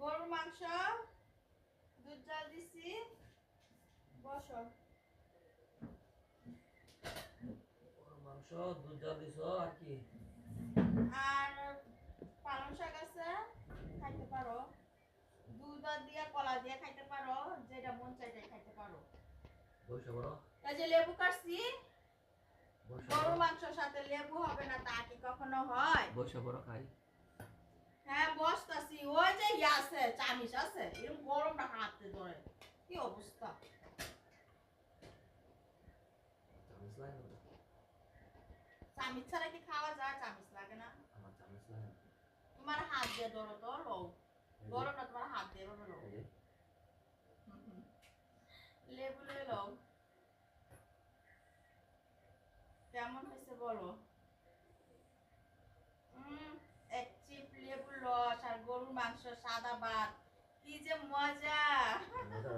গরুর মাংস দুধ জাল দিছি বসো। মাংস দুধ জাল দিছো আর কি? আর পালং শাক আছে খাইতে পারো। দুধ আর কলা দিয়ে খাইতে পারো যেটা মন চাইতে খাইতে পারো। বসে বড়। এই যে লেবু কাটছি গরুর মাংসের সাথে লেবু হবে না তা কি কখনো হয়? বসে বড় খাই হ্যাঁ বসতাছি ওই যে ইয়ে আছে চামিচ আছে এরকম গরমটা হাতে ধরে। কি অবস্থা? চামচ লাগে না চামিচ ছাড়া কি খাওয়া যায়? চামিচ লাগে না। আমার চামচ লাগে না। তোমার হাত দিয়ে ধরো তো লও এই যে, গরম না তোমার হাত দিয়ে ধরো লও এই লেবু লও। কেমন হয়েছে বলো উম, এক চিপ লেবুর রস আর গরুর সাদা ভাত কি যে মজা।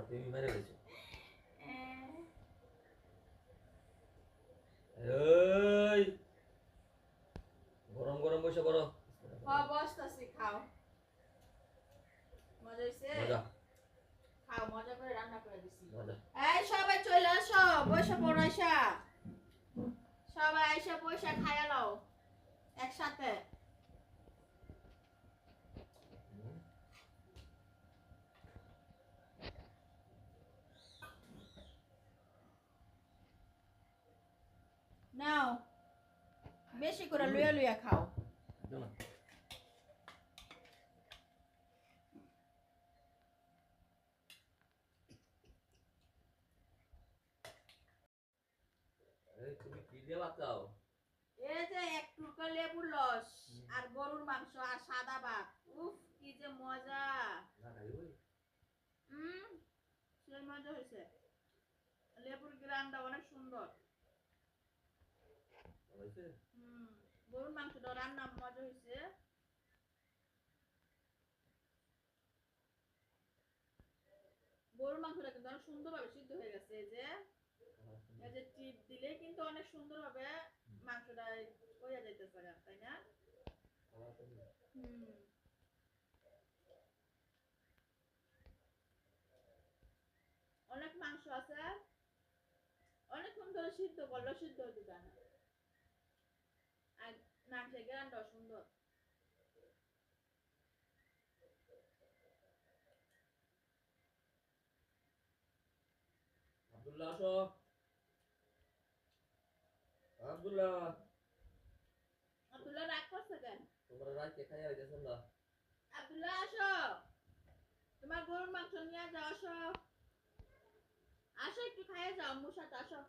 তুমি মেরে গেছো এই গরম গরম বসে বড় হ বসতাছি খাও। মজা হয়েছে মজা। খাও মজা করে রান্না করে দিছি। এই সবাই চলে আসো বসে পড়ো আইসা। সবাই আইসা পয়সা খাইয়া লও। একসাথে। নাও। বেশি করে লুয়া লুয়া খাও। তুমি কি দিয়ে ভাত এই যে এক টুকরা লেবুর রস আর গরুর মাংস আর সাদা ভাত। উফ কি যে মজা। হুম সেই মজা হয়েছে। লেবুর গ্রানটা অনেক সুন্দর। হয়েছে? হুম গরুর মাংসটা রান্না মজা হয়েছে। গরুর মাংসটা কিন্তু অনেক সুন্দরভাবে সিদ্ধ হয়ে গেছে এই যে। এই যে টিপ দিলে কিন্তু অনেক সুন্দরভাবে মাংসটা হয়ে যাইতেছে তাই না? হুম। অনেক মাংস আছে। অনেকক্ষণ ধরে সিদ্ধ করলেও সিদ্ধ হতে চায় না। মাংসের গ্রানটাও সুন্দর আব্দুল্লাহ আসো। আব্দুল্লাহ। আব্দুল্লাহ রাগ করছে কেন? তোমরা রাইতে খাইয়া হইতেছেন না? আব্দুল্লাহ আসো। তোমার গরুর মাংস নিয়ে যাও আসো। আসো একটু খাইয়ে যাও সাথে আসো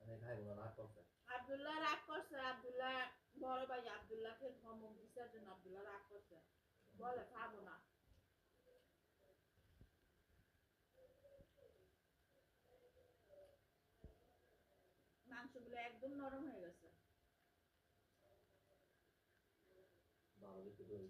আমি খাইব না রাগ করছে আব্দুল্লাহ রাগ করছে আব্দুল্লাহ বড় ভাই আব্দুল্লাহকে ধমক দিছে জন্য আব্দুল্লাহ রাগ করছে। বলে খাব না। মাংসগুলো একদম নরম হয়ে গেছে। ভালো দেখতে দেবে।